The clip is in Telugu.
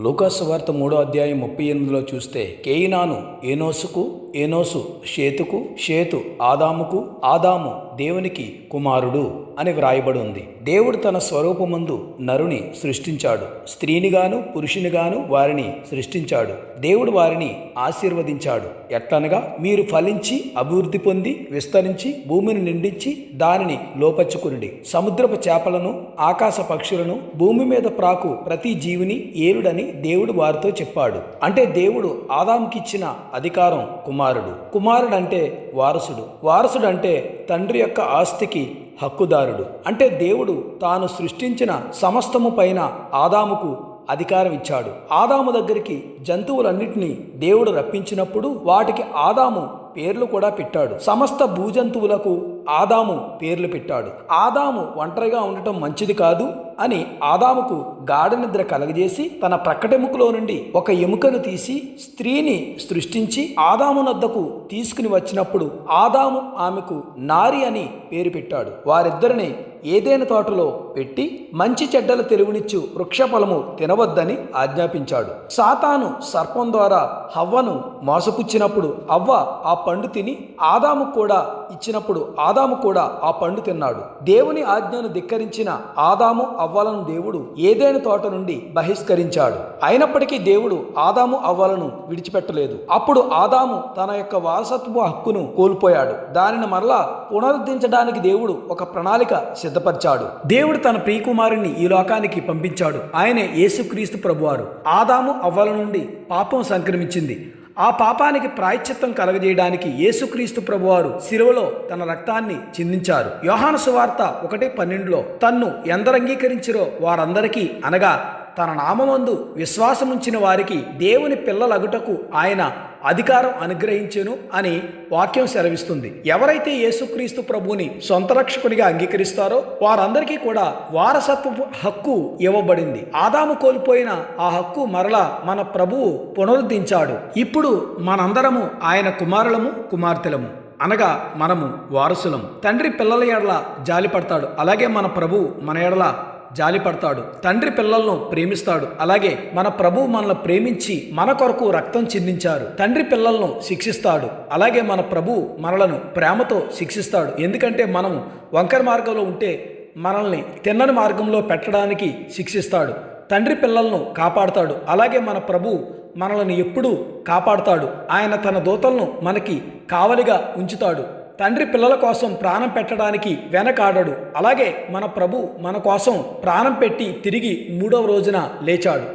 లూకాసు వార్త మూడో అధ్యాయం ముప్పై ఎనిమిదిలో చూస్తే కేయినాను ఏనోసుకు ఏనోసు షేతుకు షేతు ఆదాముకు ఆదాము దేవునికి కుమారుడు అని వ్రాయబడి ఉంది. దేవుడు తన స్వరూపమందు నరుని సృష్టించాడు. స్త్రీనిగాను పురుషునిగాను వారిని సృష్టించాడు. దేవుడు వారిని ఆశీర్వదించాడు. ఎట్లనగా మీరు ఫలించి అభివృద్ధి పొంది విస్తరించి భూమిని నిండించి దానిని లోపచ్చుకునుడి. సముద్రపు చేపలను ఆకాశ పక్షులను భూమి మీద ప్రాకు ప్రతి జీవిని ఏలుడని దేవుడు వారితో చెప్పాడు. అంటే దేవుడు ఆదాంకిచ్చిన అధికారం కుమారుడు. కుమారుడంటే వారసుడు. వారసుడు అంటే తండ్రి యొక్క ఆస్తికి హక్కుదారుడు. అంటే దేవుడు తాను సృష్టించిన సమస్తము పైన ఆదాముకు అధికారం ఇచ్చాడు. ఆదాము దగ్గరికి జంతువులన్నిటినీ దేవుడు రప్పించినప్పుడు వాటికి ఆదాము పేర్లు కూడా పెట్టాడు. సమస్త భూజంతువులకు ఆదాము పేర్లు పెట్టాడు. ఆదాము ఒంటరిగా ఉండటం మంచిది కాదు అని ఆదాముకు గాఢ నిద్ర కలగజేసి తన ప్రక్కటెముకలో నుండి ఒక ఎముకను తీసి స్త్రీని సృష్టించి ఆదాము నద్దకు తీసుకుని వచ్చినప్పుడు ఆదాము ఆమెకు నారి అని పేరు పెట్టాడు. వారిద్దరిని ఏదైనా తోటలో పెట్టి మంచి చెడ్డల తెలుగునిచ్చు వృక్షఫలము తినవద్దని ఆజ్ఞాపించాడు. సాతాను సర్పం ద్వారా హవ్వను మోసపుచ్చినప్పుడు అవ్వ ఆ పండు తిని ఆదాము కూడా ఇచ్చినప్పుడు ఆదాము కూడా ఆ పండు తిన్నాడు. దేవుని ఆజ్ఞను ధిక్కరించిన ఆదాము అవ్వలను దేవుడు ఏదైనా తోట నుండి బహిష్కరించాడు. అయినప్పటికీ దేవుడు ఆదాము అవ్వలను విడిచిపెట్టలేదు. అప్పుడు ఆదాము తన యొక్క వారసత్వ హక్కును కోల్పోయాడు. దానిని మరలా పునరుద్ధరించడానికి దేవుడు ఒక ప్రణాళిక సిద్ధపరిచాడు. దేవుడు తన ప్రియకుమారుని ఈ లోకానికి పంపించాడు. ఆయనే యేసుక్రీస్తు ప్రభువారు. ఆదాము అవ్వల నుండి పాపం సంక్రమించింది. ఆ పాపానికి ప్రాయశ్చిత్తం కలగజేయడానికి యేసుక్రీస్తు ప్రభువారు శిలువలో తన రక్తాన్ని చిందించారు. యోహాను సువార్త ఒకటి పన్నెండులో తన్ను ఎందరు అంగీకరించిరో వారందరికీ అనగా తన నామమందు విశ్వాసముంచిన వారికి దేవుని పిల్లలగుటకు ఆయన అధికారం అనుగ్రహించెను అని వాక్యం సెలవిస్తుంది. ఎవరైతే యేసుక్రీస్తు ప్రభుని సొంత రక్షకునిగా అంగీకరిస్తారో వారందరికీ కూడా వారసత్వపు హక్కు ఇవ్వబడింది. ఆదాము కోల్పోయిన ఆ హక్కు మరలా మన ప్రభువు పునరుద్ధరించాడు ఇప్పుడు మనందరము ఆయన కుమారులము కుమార్తెలము. అనగా మనము వారసులం తండ్రి పిల్లల ఎడల జాలిపడతాడు. అలాగే మన ప్రభు మన ఎడల జాలిపడతాడు. తండ్రి పిల్లలను ప్రేమిస్తాడు. అలాగే మన ప్రభు మనల్ని ప్రేమించి మన కొరకు రక్తం చిందించారు. తండ్రి పిల్లలను శిక్షిస్తాడు. అలాగే మన ప్రభు మనలను ప్రేమతో శిక్షిస్తాడు. ఎందుకంటే మనం వంకర మార్గంలో ఉంటే మనల్ని తిన్నని మార్గంలో పెట్టడానికి శిక్షిస్తాడు. తండ్రి పిల్లలను కాపాడుతాడు. అలాగే మన ప్రభు మనల్ని ఎప్పుడూ కాపాడుతాడు. ఆయన తన దూతలను మనకి కావలిగా ఉంచుతాడు. తండ్రి పిల్లల కోసం ప్రాణం పెట్టడానికి వెనకాడడు. అలాగే మన ప్రభు మన కోసం ప్రాణం పెట్టి తిరిగి మూడవ రోజున లేచాడు.